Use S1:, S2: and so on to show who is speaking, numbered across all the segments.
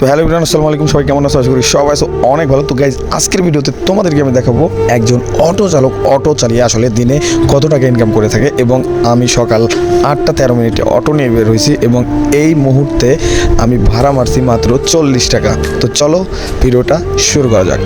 S1: তো হ্যালো ইব্রান আসসালামু আলাইকুম। সবাই কেমন আছো? আশা করি সবাই অনেক ভালো। তো গাইজ আজকের ভিডিওতে তোমাদেরকে আমি দেখাবো একজন অটো চালক, অটো চালিয়ে আসলে দিনে কত টাকা ইনকাম করে থাকে এবং আমি সকাল আটটা তেরো মিনিটে অটো নিয়ে বের হয়েছি এবং এই মুহূর্তে আমি ভাড়া মারছি মাত্র চল্লিশ টাকা। তো চলো ভিডিওটা শুরু করা যাক।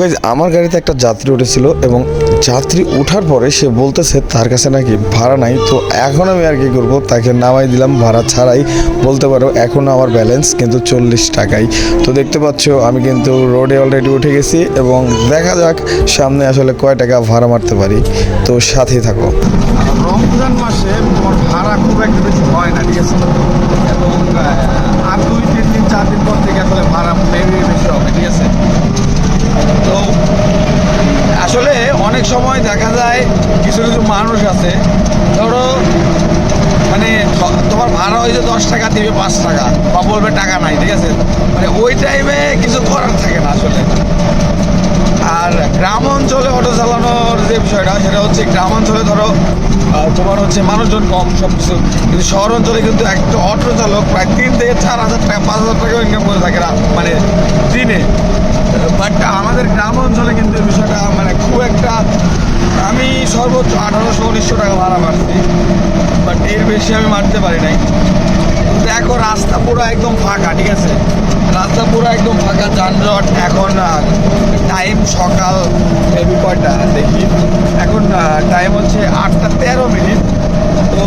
S1: গাইজ আমার গাড়িতে একটা যাত্রী উঠেছিল এবং যাত্রী ওঠার পরে সে বলতেছে তার কাছে নাকি ভাড়া নাই। তো এখন আমি আর কি করব? তাকে নামাই দিলাম, ভাড়া ছাড়াই। বলতে পারো, এখন আমার ব্যালেন্স কিন্তু চল্লিশ টাকাই। তো দেখতে পাচ্ছ, আমি কিন্তু রোডে অলরেডি উঠে গেছি এবং দেখা যাক সামনে আসলে কয় টাকা ভাড়া মারতে পারি। তো সাথেই থাকো।
S2: রমজান মাসে ভাড়া খুব একটা বেশি হয় না, ঠিক আছে এবং আহ, আর দুই তিন দিন চার দিন পর থেকে আসলে ভাড়া মেবি বেশি হবে ঠিক আছে তো আসলে অনেক সময় দেখা যায় কিছু কিছু মানুষ আছে। ধরো মানে তোমার ভাড়া হয়েছে দশ টাকা দিবে পাঁচ টাকা, বা বলবে টাকা নাই, ঠিক আছে? মানে ওই টাইমে কিছু করার থাকে না আসলে। আর গ্রাম অঞ্চলে অটো চালানোর যে বিষয়টা, সেটা হচ্ছে গ্রাম অঞ্চলে ধরো তোমার হচ্ছে মানুষজন কম সব কিছু কিন্তু শহর অঞ্চলে কিন্তু একটা অটো চালক প্রায় তিন থেকে চার হাজার টাকা, পাঁচ হাজার টাকা ইনকাম করে থাকে মানে দিনে বাট আমাদের গ্রাম অঞ্চলে কিন্তু এই বিষয়টা মানে খুব একটা আমি সর্বোচ্চ আঠারোশো, উনিশশো টাকা ভাড়া মারছি। বাট এর বেশি আমি মারতে পারি নাই। দেখো, রাস্তা পুরো একদম ফাঁকা, ঠিক আছে? রাস্তা পুরো একদম ফাঁকা, যানজট, এখন টাইম সকাল এবি কয়টা দেখি। এখন টাইম হচ্ছে আটটা তেরো মিনিট। তো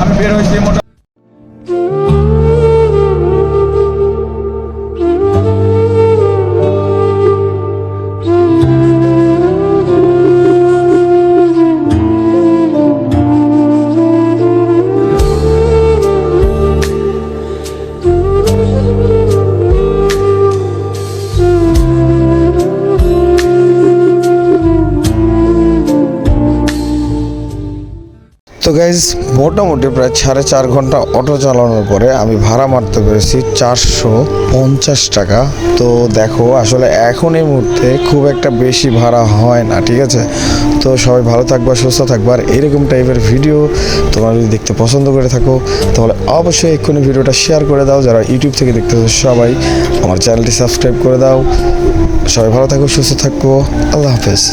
S2: আমি বের হয়েছি মোটামুটি
S1: তো গাইজ মোটামুটি প্রায় সাড়ে চার ঘণ্টা অটো চালানোর পরে আমি ভাড়া মারতে পেরেছি চারশো পঞ্চাশ টাকা। তো দেখো, আসলে এখন এই মুহূর্তে খুব একটা বেশি ভাড়া হয় না, ঠিক আছে? তো সবাই ভালো থাকবা, সুস্থ থাকবা। আর এরকম টাইপের ভিডিও তোমরা যদি দেখতে পছন্দ করে থাকো, তাহলে অবশ্যই এক্ষুনি ভিডিওটা শেয়ার করে দাও। যারা ইউটিউব থেকে দেখতেছো, সবাই আমার চ্যানেলটি সাবস্ক্রাইব করে দাও। সবাই ভালো থাকো, সুস্থ থাকব আল্লাহ হাফেজ।